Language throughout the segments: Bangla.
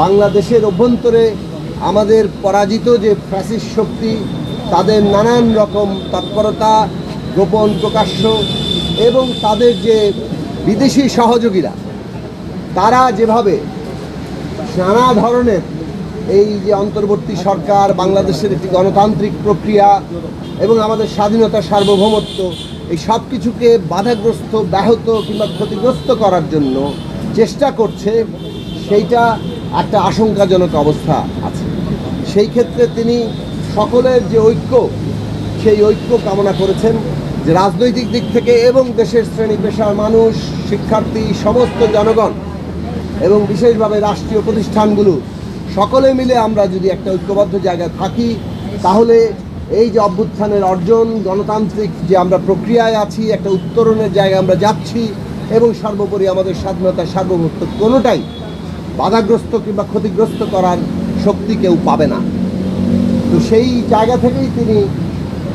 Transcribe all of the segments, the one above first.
বাংলাদেশের অভ্যন্তরে আমাদের পরাজিত যে ফ্যাসিস শক্তি, তাদের নানান রকম তৎপরতা, গোপন প্রকাশ্য এবং তাদের যে বিদেশি সহযোগীরা, তারা যেভাবে নানা ধরনের এই যে অন্তর্বর্তী সরকার, বাংলাদেশের একটি গণতান্ত্রিক প্রক্রিয়া এবং আমাদের স্বাধীনতা সার্বভৌমত্ব, এই সব কিছুকে বাধাগ্রস্ত, ব্যাহত কিংবা ক্ষতিগ্রস্ত করার জন্য চেষ্টা করছে, সেইটা একটা আশঙ্কাজনক অবস্থা আছে। সেই ক্ষেত্রে তিনি সকলের যে ঐক্য, সেই ঐক্য কামনা করেছেন যে রাজনৈতিক দিক থেকে এবং দেশের শ্রেণি পেশার মানুষ, শিক্ষার্থী, সমস্ত জনগণ এবং বিশেষভাবে রাষ্ট্রীয় প্রতিষ্ঠানগুলো, সকলে মিলে আমরা যদি একটা ঐক্যবদ্ধ জায়গায় থাকি, তাহলে এই যে অভ্যুত্থানের অর্জন, গণতান্ত্রিক যে আমরা প্রক্রিয়ায় আছি, একটা উত্তরণের জায়গায় আমরা যাচ্ছি এবং সর্বোপরি আমাদের স্বাধীনতা সার্বভৌমত্ব কোনোটাই বাধাগ্রস্ত কিংবা ক্ষতিগ্রস্ত করার শক্তি কেউ পাবে না। তো সেই জায়গা থেকেই তিনি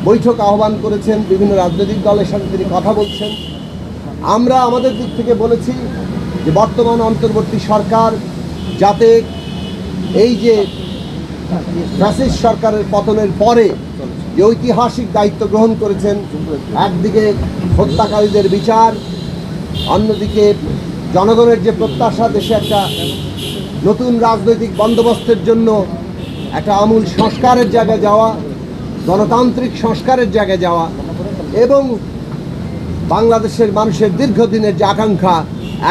বৈঠক আহ্বান করেছেন, বিভিন্ন রাজনৈতিক দলের সাথে তিনি কথা বলছেন। আমরা আমাদের দিক থেকে বলেছি যে বর্তমান অন্তর্বর্তী সরকার যাতে এই যে ফ্যাসিস্ট সরকারের পতনের পরে যে ঐতিহাসিক দায়িত্ব গ্রহণ করেছেন, একদিকে হত্যাকারীদের বিচার, অন্যদিকে জনগণের যে প্রত্যাশা, দেশে একটা নতুন রাজনৈতিক বন্দোবস্তের জন্য একটা আমূল সংস্কারের জায়গায় যাওয়া, গণতান্ত্রিক সংস্কারের জায়গায় যাওয়া এবং বাংলাদেশের মানুষের দীর্ঘদিনের যে আকাঙ্ক্ষা,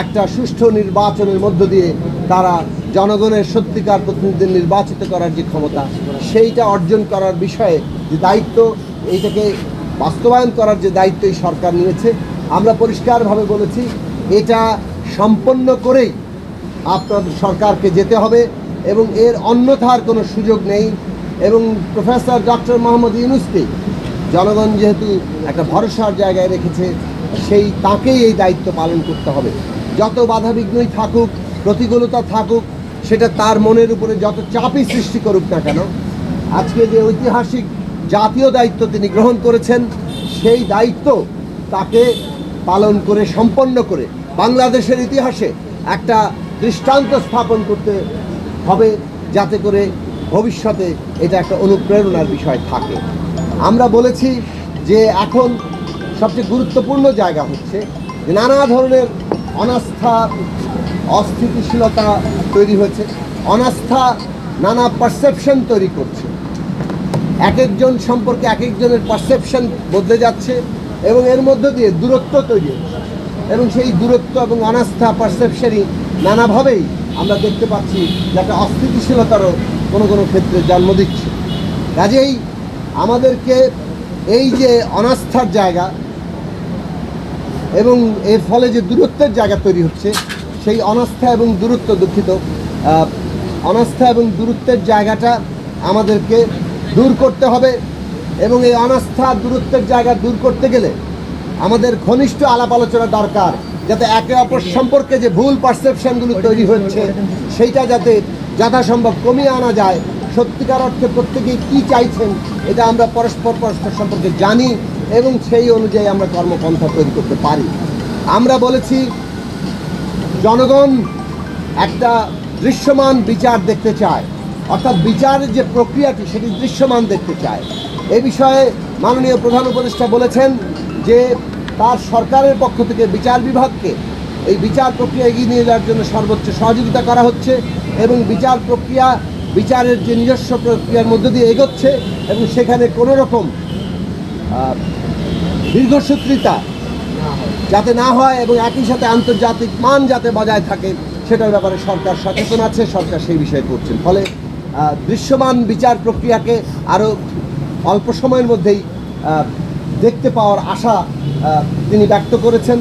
একটা সুষ্ঠু নির্বাচনের মধ্য দিয়ে তারা জনগণের সত্যিকার প্রতিনিধি নির্বাচিত করার যে ক্ষমতা, সেইটা অর্জন করার বিষয়ে যে দায়িত্ব, এইটাকে বাস্তবায়ন করার যে দায়িত্ব এই সরকার নিয়েছে, আমরা পরিষ্কারভাবে বলেছি, এটা সম্পন্ন করেই আপনার সরকারকে যেতে হবে এবং এর অন্যথার কোনো সুযোগ নেই এবং প্রফেসর ডক্টর মোহাম্মদ ইউনুসকে জনগণ যেহেতু একটা ভরসার জায়গায় রেখেছে, সেই তাকেই এই দায়িত্ব পালন করতে হবে। যত বাধাবিঘ্নই থাকুক, প্রতিকূলতা থাকুক, সেটা তার মনের উপরে যত চাপই সৃষ্টি করুক না কেন, আজকে যে ঐতিহাসিক জাতীয় দায়িত্ব তিনি গ্রহণ করেছেন, সেই দায়িত্ব তাকে পালন করে, সম্পন্ন করে বাংলাদেশের ইতিহাসে একটা দৃষ্টান্ত স্থাপন করতে হবে যাতে করে ভবিষ্যতে এটা একটা অনুপ্রেরণার বিষয় থাকে। আমরা বলেছি যে এখন সবচেয়ে গুরুত্বপূর্ণ জায়গা হচ্ছে নানা ধরনের অনাস্থা, অস্থিতিশীলতা তৈরি হয়েছে। অনাস্থা, নানা পারসেপশন তৈরি করছে। এক একজন সম্পর্কে এক একজনের পারসেপশন বদলে যাচ্ছে এবং এর মধ্য দিয়ে দূরত্ব তৈরি হচ্ছে। এবং সেই দূরত্ব এবং অনাস্থা পারসেপশনই নানাভাবেই আমরা দেখতে পাচ্ছি যে একটা অস্থিতিশীলতারও কোনো কোনো ক্ষেত্রে জন্ম দিচ্ছে। কাজেই আমাদেরকে এই যে অনাস্থার জায়গা এবং এর ফলে যে দূরত্বের জায়গা তৈরি হচ্ছে, সেই অনাস্থা এবং দূরত্ব দুঃখিত। অনাস্থা এবং দূরত্বের জায়গাটা আমাদেরকে দূর করতে হবে এবং এই অনাস্থা দূরত্বের জায়গা দূর করতে গেলে আমাদের ঘনিষ্ঠ আলাপ আলোচনা দরকার। যাতে একে অপর সম্পর্কে যে ভুল পারসেপশনগুলো তৈরি হচ্ছে, সেইটা যাতে যথাসম্ভব কমিয়ে আনা যায়। সত্যিকার অর্থে প্রত্যেকেই কী চাইছেন, এটা আমরা পরস্পর পরস্পর সম্পর্কে জানি এবং সেই অনুযায়ী আমরা কর্মপন্থা তৈরি করতে পারি। আমরা বলেছি, জনগণ একটা দৃশ্যমান বিচার দেখতে চায়। অর্থাৎ বিচারের যে প্রক্রিয়াটি, সেটি দৃশ্যমান দেখতে চায়। এ বিষয়ে মাননীয় প্রধান উপদেষ্টা বলেছেন যে তার সরকারের পক্ষ থেকে বিচার বিভাগকে এই বিচার প্রক্রিয়া এগিয়ে নিয়ে যাওয়ার জন্য সর্বোচ্চ সহযোগিতা করা হচ্ছে এবং বিচার প্রক্রিয়া, বিচারের যে নিজস্ব প্রক্রিয়ার মধ্য দিয়ে এগোচ্ছে এবং সেখানে কোনো রকম দীর্ঘসূত্রিতা যাতে না হয় এবং একই সাথে আন্তর্জাতিক মান যাতে বজায় থাকে, সেটার ব্যাপারে সরকার সচেতন আছে, সরকার সেই বিষয়ে করছেন। ফলে দৃশ্যমান বিচার প্রক্রিয়াকে আরও অল্প সময়ের মধ্যেই দেখতে পাওয়ার আশা তিনি ব্যক্ত করেছেন।